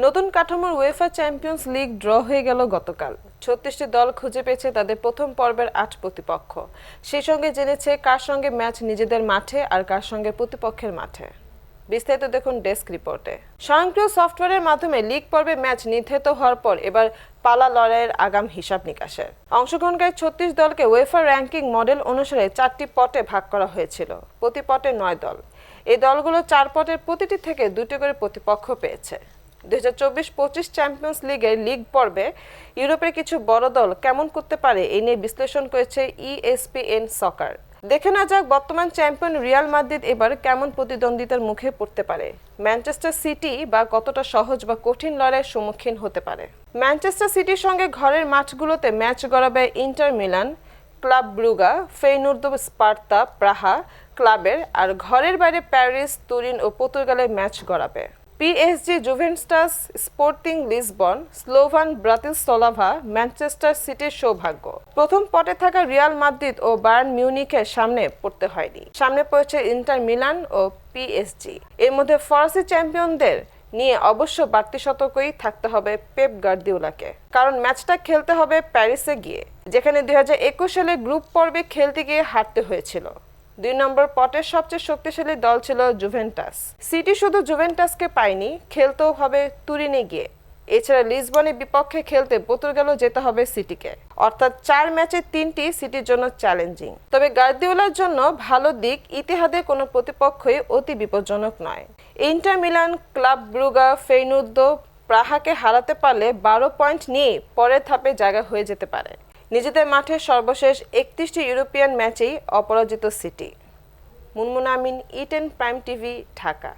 নতুন কাঠামোর UEFA champions league draw হয়ে গেল গতকাল। ছত্রিশটি দল খুঁজে পেয়েছে তাদের প্রথম পর্বের আট প্রতিপক্ষ। সেই সঙ্গে জেনেছে কার সঙ্গে ম্যাচ নিজেদের মাঠে আর কার সঙ্গে প্রতিপক্ষের মাঠে। বিস্তারিত দেখুন ডেস্ক রিপোর্টে। স্বয়ংক্রিয় সফটওয়্যারের মাধ্যমে লিগ পর্বে ম্যাচ নির্ধারিত হওয়ার পর এবার পালা লড়াইয়ের আগাম হিসাব নিকাশের অংশগ্রহণকারী ছত্রিশ দলকে ওয়েফার র্যাঙ্কিং মডেল অনুসারে চারটি পটে ভাগ করা হয়েছিল। প্রতি পটে নয় দল। এই দলগুলো চার পটের প্রতিটি থেকে দুটি করে প্রতিপক্ষ পেয়েছে। দুই হাজার চব্বিশ পঁচিশ চ্যাম্পিয়ন্স লিগের লিগ পর্বে ইউরোপের কিছু বড় দল কেমন করতে পারে এই নিয়ে বিশ্লেষণ করেছে E ইএসপিএন সকার দেখে না যাক বর্তমান চ্যাম্পিয়ন রিয়াল মাদ্রিদ এবার কেমন প্রতিদ্বন্দ্বিতার মুখে পড়তে পারে। ম্যানচেস্টার সিটি বা কতটা সহজ বা কঠিন লড়াইয়ের সম্মুখীন হতে পারে। ম্যানচেস্টার সিটির সঙ্গে ঘরের মাঠগুলোতে match গড়াবে Inter Milan club Brugge Feyenoord Sparta Praha ক্লাবের আর ঘরের বাইরে প্যারিস তুরিন ও পর্তুগালের match গড়াবে। PSG Juventus Sporting Lisbon Slovan Bratislava Manchester সিটির সৌভাগ্য প্রথম পটে থাকা রিয়াল মাদ্রিদ ও বায়ার্ন মিউনিখের সামনে পড়তে হয়নি। সামনে পড়েছে ইন্টার মিলান ও পিএসজি এর মধ্যে ফরাসি চ্যাম্পিয়নদের নিয়ে অবশ্য বাড়তি সতর্কই থাকতে হবে পেপ গার্দিওলাকে কারণ ম্যাচটা খেলতে হবে প্যারিসে গিয়ে, যেখানে দুই হাজার একুশ সালে গ্রুপ পর্বে খেলতে গিয়ে হারতে হয়েছিল। দুই নম্বর পটের সবচেয়ে শক্তিশালী দল ছিল জুভেন্টাস। সিটি শুধু জুভেন্টাসকে পায়নি, খেলতেও হবে তুরিনে গিয়ে। এছাড়া লিসবনের বিপক্ষে খেলতে পর্তুগালও যেতে হবে সিটিকে। অর্থাৎ চার ম্যাচে তিনটি সিটির জন্য চ্যালেঞ্জিং। তবে গার্দিওলার জন্য ভালো দিক ইতিহাদে কোনো প্রতিপক্ষই অতি বিপজ্জনক নয়। Inter Milan club Brugge Feyenoord প্রাহাকে হারাতে পারলে বারো পয়েন্ট নিয়ে পরের ধাপে জায়গা হয়ে যেতে পারে। নিজেদের মাঠে সর্বশেষ একত্রিশটি ইউরোপিয়ান ম্যাচেই অপরাজিত সিটি। মুনমুন আমিন ইটেন প্রাইম টিভি ঢাকা।